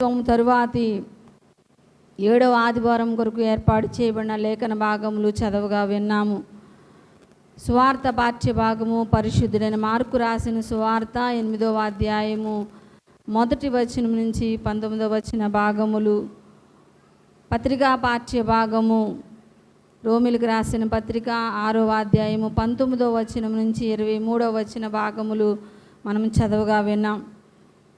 తరువాతి ఏడవ ఆదివారం కొరకు ఏర్పాటు చేయబడిన లేఖన భాగములు చదవగా విన్నాము. సువార్త పాఠ్య భాగము పరిశుద్ధుడైన మార్కు రాసిన సువార్త ఎనిమిదవ అధ్యాయము మొదటి వచనం నుంచి పంతొమ్మిదవ వచ్చిన భాగములు పత్రికా పాఠ్య భాగము రోమిలకు రాసిన పత్రిక ఆరవ అధ్యాయము పంతొమ్మిదో వచనం నుంచి ఇరవై మూడవ వచ్చిన భాగములు మనం చదవగా విన్నాం.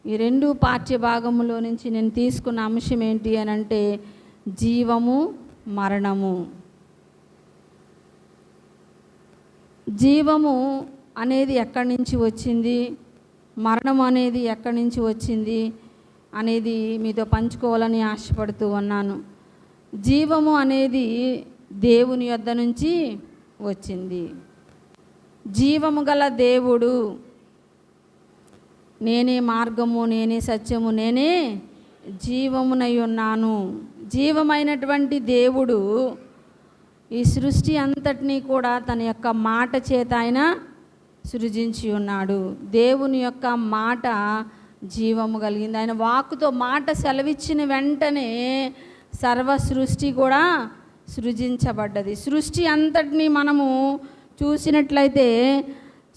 ఈ రెండు పాఠ్య భాగములో నుంచి నేను తీసుకున్న అంశం ఏంటి అని అంటే జీవము మరణము. జీవము అనేది ఎక్కడి నుంచి వచ్చింది? మరణం అనేది ఎక్కడి నుంచి వచ్చింది? అనేది మీతో పంచుకోవాలని ఆశపడుతూ ఉన్నాను. జీవము అనేది దేవుని యొద్ద నుంచి వచ్చింది. జీవము గల దేవుడు నేనే మార్గము నేనే సత్యము నేనే జీవమునై ఉన్నాను. జీవమైనటువంటి దేవుడు ఈ సృష్టి అంతటినీ కూడా తన యొక్క మాట చేత ఆయన సృజించి ఉన్నాడు. దేవుని యొక్క మాట జీవము కలిగింది. ఆయన వాక్కుతో మాట సెలవిచ్చిన వెంటనే సర్వ సృష్టి కూడా సృజించబడ్డది. సృష్టి అంతటినీ మనము చూసినట్లయితే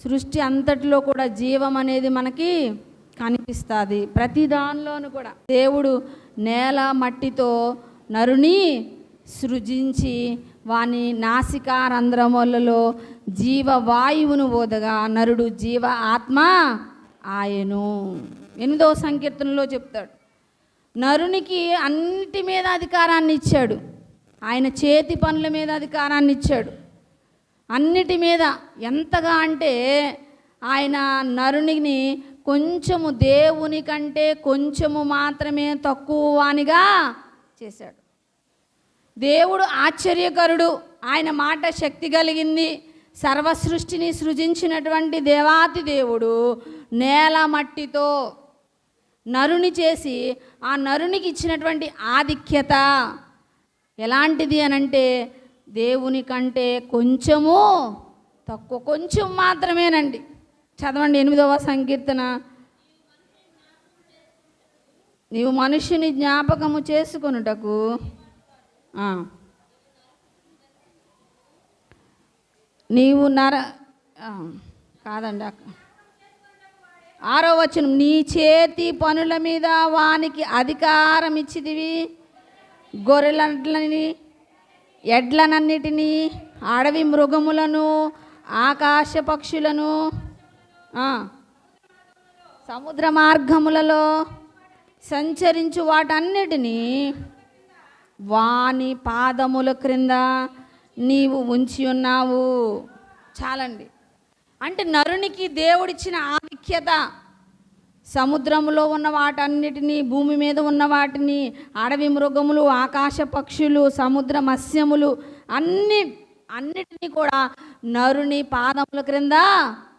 సృష్టి అంతటిలో కూడా జీవం అనేది మనకి కనిపిస్తుంది. ప్రతి దానిలోనూ కూడా దేవుడు నేల మట్టితో నరుని సృజించి వాని నాసికా రంధ్రములలో జీవవాయువును ఓదగా నరుడు జీవ ఆత్మ ఆయను. ఎనిమిదవ సంకీర్తనలో చెప్తాడు. నరునికి అన్నిటి మీద అధికారాన్ని ఇచ్చాడు. ఆయన చేతి పనుల మీద అధికారాన్ని ఇచ్చాడు. అన్నిటి మీద ఎంతగా అంటే ఆయన నరునిని కొంచెము దేవుని కంటే కొంచెము మాత్రమే తక్కువ వానిగా చేశాడు. దేవుడు ఆశ్చర్యకరుడు. ఆయన మాట శక్తి కలిగింది. సర్వ సృష్టిని సృజించినటువంటి దేవాతి దేవుడు నేల మట్టితో నరుని చేసి ఆ నరునికి ఇచ్చినటువంటి ఆధిక్యత ఎలాంటిది అనంటే దేవుని కంటే కొంచెము తక్కువ కొంచెం మాత్రమేనండి. చదవండి ఎనిమిదవ సంకీర్తన. నీవు మనుషుని జ్ఞాపకము చేసుకొనుటకు నీవు నర కాదండి అక్క. ఆరో వచనం నీ చేతి పనుల మీద వానికి అధికారం ఇచ్చిదివి గొర్రెలంట్లని ఎడ్లనన్నిటినీ అడవి మృగములను ఆకాశ పక్షులను సముద్ర మార్గములలో సంచరించు వాటన్నిటినీ వాని పాదముల క్రింద నీవు ఉంచి ఉన్నావు. చాలండి. అంటే నరునికి దేవుడిచ్చిన ఆధిక్యత సముద్రంలో ఉన్న వాటన్నిటినీ భూమి మీద ఉన్న వాటిని అడవి మృగములు ఆకాశ పక్షులు సముద్ర మత్స్యములు అన్ని అన్నిటినీ కూడా నరుని పాదముల క్రింద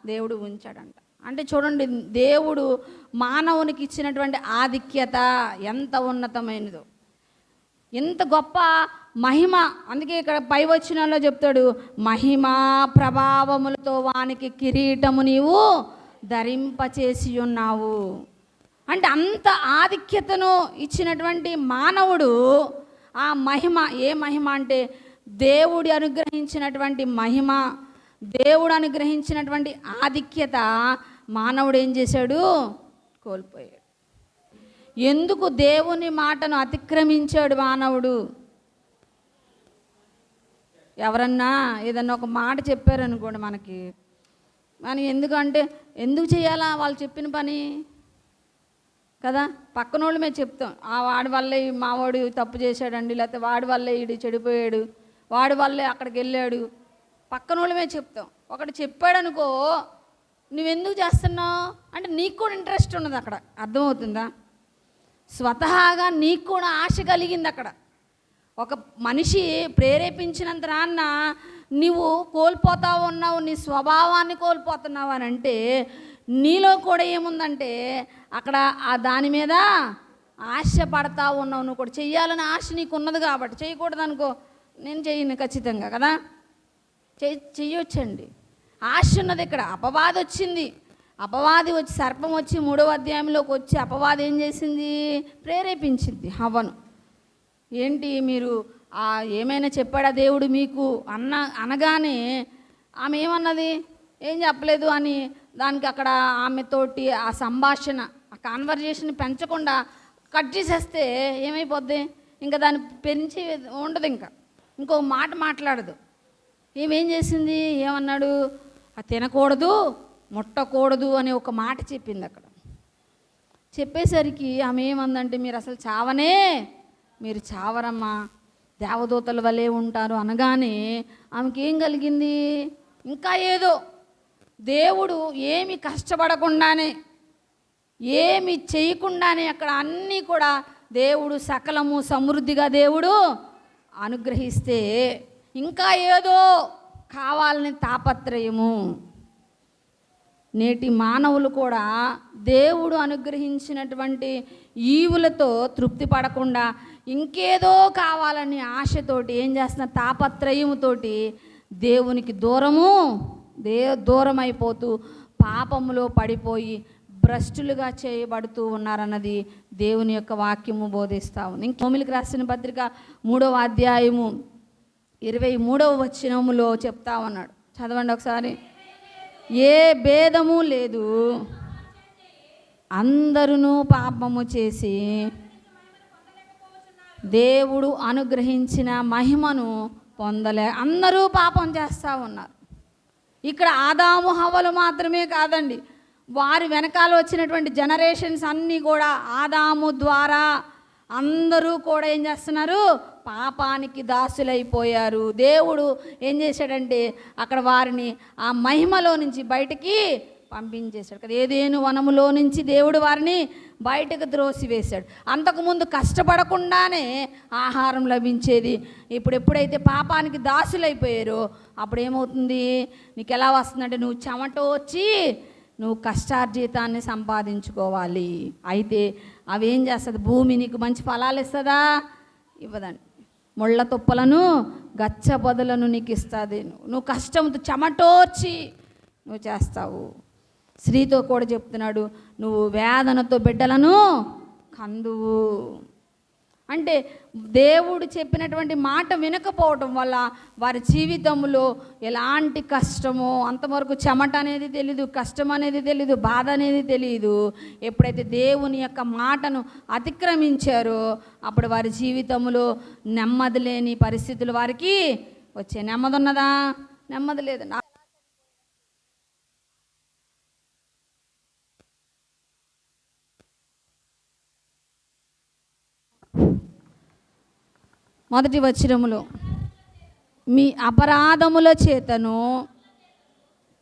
దేవుడు ఉంచాడంట. అంటే చూడండి దేవుడు మానవునికి ఇచ్చినటువంటి ఆధిక్యత ఎంత ఉన్నతమైనదో. ఎంత గొప్ప మహిమ. అందుకే ఇక్కడ పై వచనంలో చెప్తాడు మహిమా ప్రభావములతో వానికి కిరీటము నీవు ధరింపచేసి ఉన్నావు అంటే అంత ఆధిక్యతను ఇచ్చినటువంటి మానవుడు ఆ మహిమ ఏ మహిమ అంటే దేవుడి అనుగ్రహించినటువంటి మహిమ దేవుడు అనుగ్రహించినటువంటి ఆధిక్యత మానవుడు ఏం చేశాడు? కోల్పోయాడు. ఎందుకు దేవుని మాటను అతిక్రమించాడు మానవుడు? ఎవరన్నా ఏదన్నా ఒక మాట చెప్పారనుకోండి మనకి మనం ఎందుకంటే ఎందుకు చేయాలా వాళ్ళు చెప్పిన పని? కదా? పక్కనోళ్ళు మేము చెప్తాం. ఆ వాడి వల్లే మావాడు తప్పు చేశాడండి లేకపోతే వాడి వల్లే ఈడు చెడిపోయాడు వాడి వల్లే అక్కడికి వెళ్ళాడు. పక్కనోళ్ళు మేము చెప్తాం. ఒకటి చెప్పాడనుకో నువ్వెందుకు చేస్తున్నావు? అంటే నీకు కూడా ఇంట్రెస్ట్ ఉన్నది అక్కడ. అర్థమవుతుందా? స్వతహాగా నీకు కూడా ఆశ కలిగింది అక్కడ. ఒక మనిషి ప్రేరేపించినంత నాన్న నీవు కోల్పోతా ఉన్నావు నీ స్వభావాన్ని కోల్పోతున్నావు అని అంటే నీలో కూడా ఏముందంటే అక్కడ ఆ దాని మీద ఆశ పడతా ఉన్నావు నువ్వు కూడా చెయ్యాలని ఆశ నీకు ఉన్నది కాబట్టి చేయకూడదు అనుకో నేను చెయ్యను ఖచ్చితంగా కదా? చెయ్యి చెయ్యొచ్చండి. ఆశ ఉన్నది ఇక్కడ అపవాది వచ్చింది. అపవాది వచ్చి సర్పం వచ్చి మూడవ అధ్యాయంలోకి వచ్చి అపవాది ఏం చేసింది? ప్రేరేపించింది హవను. ఏంటి మీరు ఏమైనా చెప్పాడా దేవుడు మీకు అన్న అనగానే ఆమె ఏమన్నది? ఏం చెప్పలేదు అని దానికి అక్కడ ఆమెతోటి ఆ సంభాషణ ఆ కాన్వర్జేషన్ పెంచకుండా కట్ చేసేస్తే ఏమైపోద్ది? ఇంకా దాన్ని పెంచి ఉండదు ఇంకా. ఇంకో మాట మాట్లాడదు. ఏమేం చేసింది? ఏమన్నాడు? అది తినకూడదు ముట్టకూడదు అని ఒక మాట చెప్పింది అక్కడ. చెప్పేసరికి ఆమె ఏమందంటే మీరు అసలు చావనే మీరు చావరమ్మా దేవదూతల వలె ఉంటారు అనగానే ఆమెకి ఏం కలిగింది? ఇంకా ఏదో. దేవుడు ఏమి కష్టపడకుండానే ఏమి చేయకుండానే అక్కడ అన్నీ కూడా దేవుడు సకలము సమృద్ధిగా దేవుడు అనుగ్రహిస్తే ఇంకా ఏదో కావాలని తాపత్రయము. నేటి మానవులు కూడా దేవుడు అనుగ్రహించినటువంటి ఈవులతో తృప్తి పడకుండా ఇంకేదో కావాలని ఆశతోటి ఏం చేస్తున్న తాపత్రయముతోటి దేవునికి దూరము దే దూరం అయిపోతూ పాపములో పడిపోయి భ్రష్టులుగా చేయబడుతూ ఉన్నారన్నది దేవుని యొక్క వాక్యము బోధిస్తా ఉంది. ఇంక మోమిలికి రాసిన పత్రిక మూడవ అధ్యాయము ఇరవై మూడవ వచనములో చెప్తా ఉన్నాడు. చదవండి ఒకసారి. ఏ భేదము లేదు. అందరూ పాపము చేసి దేవుడు అనుగ్రహించిన మహిమను పొందలే. అందరూ పాపం చేస్తూ ఉన్నారు. ఇక్కడ ఆదాము హవ్వలు మాత్రమే కాదండి. వారి వెనకాల వచ్చినటువంటి జనరేషన్స్ అన్నీ కూడా ఆదాము ద్వారా అందరూ కూడా ఏం చేస్తున్నారు? పాపానికి దాసులైపోయారు. దేవుడు ఏం చేశాడంటే అక్కడ వారిని ఆ మహిమలో నుంచి బయటికి పంపించేశాడు కదా. ఏదేను వనములో నుంచి దేవుడు వారిని బయటకు త్రోసివేశాడు. అంతకుముందు కష్టపడకుండానే ఆహారం లభించేది. ఇప్పుడు ఎప్పుడైతే పాపానికి దాసులైపోయారో అప్పుడు ఏమవుతుంది నీకు ఎలా వస్తుందంటే నువ్వు చెమట వచ్చి నువ్వు కష్టార్జితాన్ని సంపాదించుకోవాలి. అయితే అవేం చేస్తుంది? భూమి నీకు మంచి ఫలాలు ఇస్తుందా? ఇవ్వదండి. ముళ్ళ తుప్పలను గచ్చ బదులను నీకు ఇస్తుంది. నువ్వు కష్టంతో చెమటోర్చి నువ్వు చేస్తావు. స్త్రీతో కూడా చెప్తున్నాడు నువ్వు వేదనతో బిడ్డలను కందువు. అంటే దేవుడు చెప్పినటువంటి మాట వినకపోవటం వల్ల వారి జీవితంలో ఎలాంటి కష్టమో అంతవరకు చెమట అనేది తెలీదు కష్టం అనేది తెలీదు బాధ అనేది తెలియదు ఎప్పుడైతే దేవుని యొక్క మాటను అతిక్రమించారో అప్పుడు వారి జీవితంలో నెమ్మది లేని పరిస్థితులు వారికి వచ్చే. నెమ్మది ఉన్నదా నెమ్మది లేదు? మొదటి వచ్చినములో మీ అపరాధముల చేతను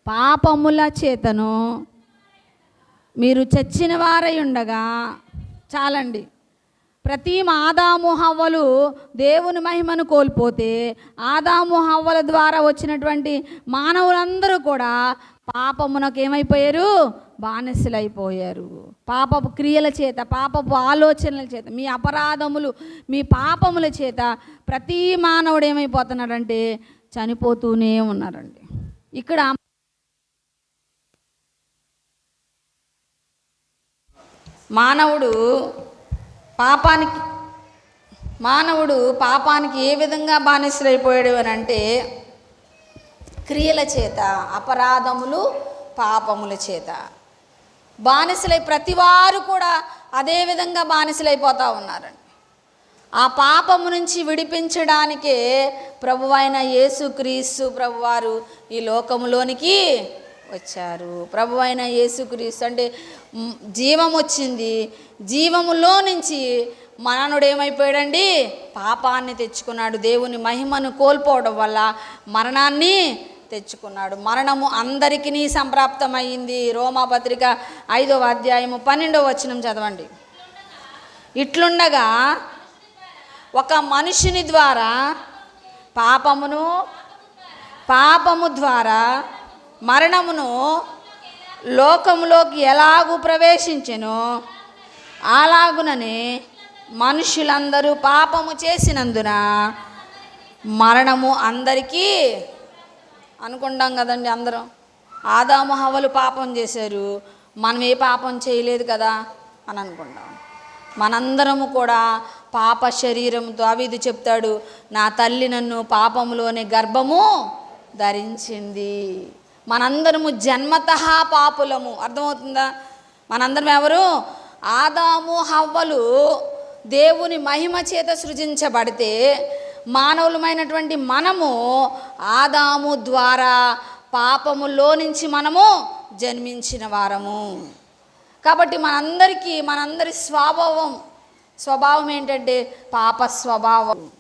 పాపముల చేతను మీరు చచ్చిన వారై ఉండగా చాలండి. ప్రతి ఆదాము హవ్వలు దేవుని మహిమను కోల్పోతే ఆదాము హవ్వల ద్వారా వచ్చినటువంటి మానవులందరూ కూడా పాపమునకు ఏమైపోయారు బానిసలైపోయారు. పాపపు క్రియల చేత పాపపు ఆలోచనల చేత మీ అపరాధములు మీ పాపముల చేత ప్రతి మానవుడు ఏమైపోతున్నాడంటే చనిపోతూనే ఉన్నారండి. ఇక్కడ మానవుడు పాపానికి మానవుడు పాపానికి ఏ విధంగా బానిసలైపోయాడు అని అంటే క్రియల చేత అపరాధములు పాపముల చేత. బానిసలై ప్రతివారు కూడా అదేవిధంగా బానిసలైపోతూ ఉన్నారండి. ఆ పాపము నుంచి విడిపించడానికే ప్రభువైన యేసుక్రీస్తు ప్రభువారు ఈ లోకములోనికి వచ్చారు. ప్రభువైన యేసుక్రీస్తు అంటే జీవం వచ్చింది. జీవములో నుంచి మననుడు ఏమైపోయాడండి పాపాన్ని తెచ్చుకున్నాడు. దేవుని మహిమను కోల్పోవడం వల్ల మరణాన్ని తెచ్చుకున్నాడు. మరణము అందరికీ సంప్రాప్తమైంది రోమాపత్రిక ఐదవ అధ్యాయము పన్నెండవ వచనం చదవండి. ఇట్లుండగా ఒక మనుషుని ద్వారా పాపమును పాపము ద్వారా మరణమును లోకములోకి ఎలాగూ ప్రవేశించెనో? అలాగుననే మనుషులందరూ పాపము చేసినందున మరణము అందరికీ అనుకుంటాం కదండి అందరం. ఆదాము హవ్వలు పాపం చేశారు. మనం ఏ పాపం చేయలేదు కదా అని అనుకుంటాం. మనందరము కూడా పాప శరీరంతో అవి ఇది చెప్తాడు నా తల్లి నన్ను పాపములోని గర్భము ధరించింది. మనందరము జన్మత పాపులము. అర్థమవుతుందా? మనందరం ఎవరు? ఆదాము హవ్వలు దేవుని మహిమ చేత సృజించబడితే మానవులమైనటువంటి మనము ఆదాము ద్వారా పాపములో నుంచి మనము జన్మించిన వారము. కాబట్టి మనందరికీ మనందరి స్వభావం స్వభావం ఏంటంటే పాప స్వభావం.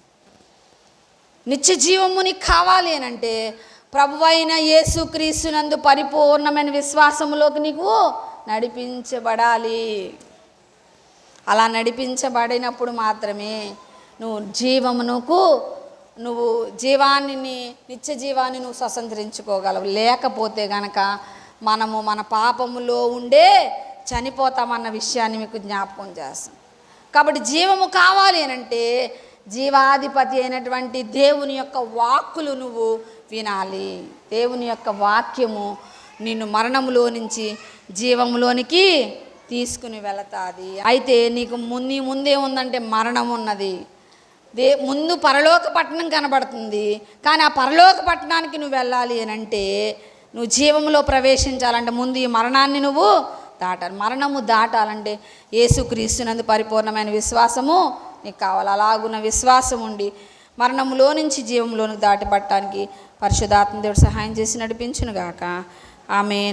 నిత్య జీవము నీకు కావాలి అని అంటే ప్రభువైన యేసుక్రీస్తునందు పరిపూర్ణమైన విశ్వాసములోకి నీకు నడిపించబడాలి. అలా నడిపించబడినప్పుడు మాత్రమే నువ్వు జీవమునకు నువ్వు జీవాన్ని నిత్య జీవాన్ని నువ్వు స్వతంత్రించుకోగలవు. లేకపోతే గనక మనము మన పాపములో ఉండే చనిపోతామన్న విషయాన్ని మీకు జ్ఞాపకం చేస్తాం కాబట్టి జీవము కావాలి అనంటే జీవాధిపతి అయినటువంటి దేవుని యొక్క వాక్కులు నువ్వు వినాలి. దేవుని యొక్క వాక్యము నిన్ను మరణములో నుంచి జీవములోనికి తీసుకుని వెళతాది. అయితే నీకు ముందు ముందే ఉందంటే మరణం ఉన్నది. దే ముందు పరలోక పట్టణం కనబడుతుంది. కానీ ఆ పరలోక పట్టణానికి నువ్వు వెళ్ళాలి అని అంటే నువ్వు జీవంలో ప్రవేశించాలంటే ముందు ఈ మరణాన్ని నువ్వు దాటాలి. మరణము దాటాలంటే యేసుక్రీస్తునందు పరిపూర్ణమైన విశ్వాసము నీకు కావాలి. అలాగున్న విశ్వాసం ఉండి మరణములో నుంచి జీవంలోనికి దాటిపట్టడానికి పరిశుధాత్మ దేవుడు సహాయం చేసి నడిపించునుగాక. ఆమె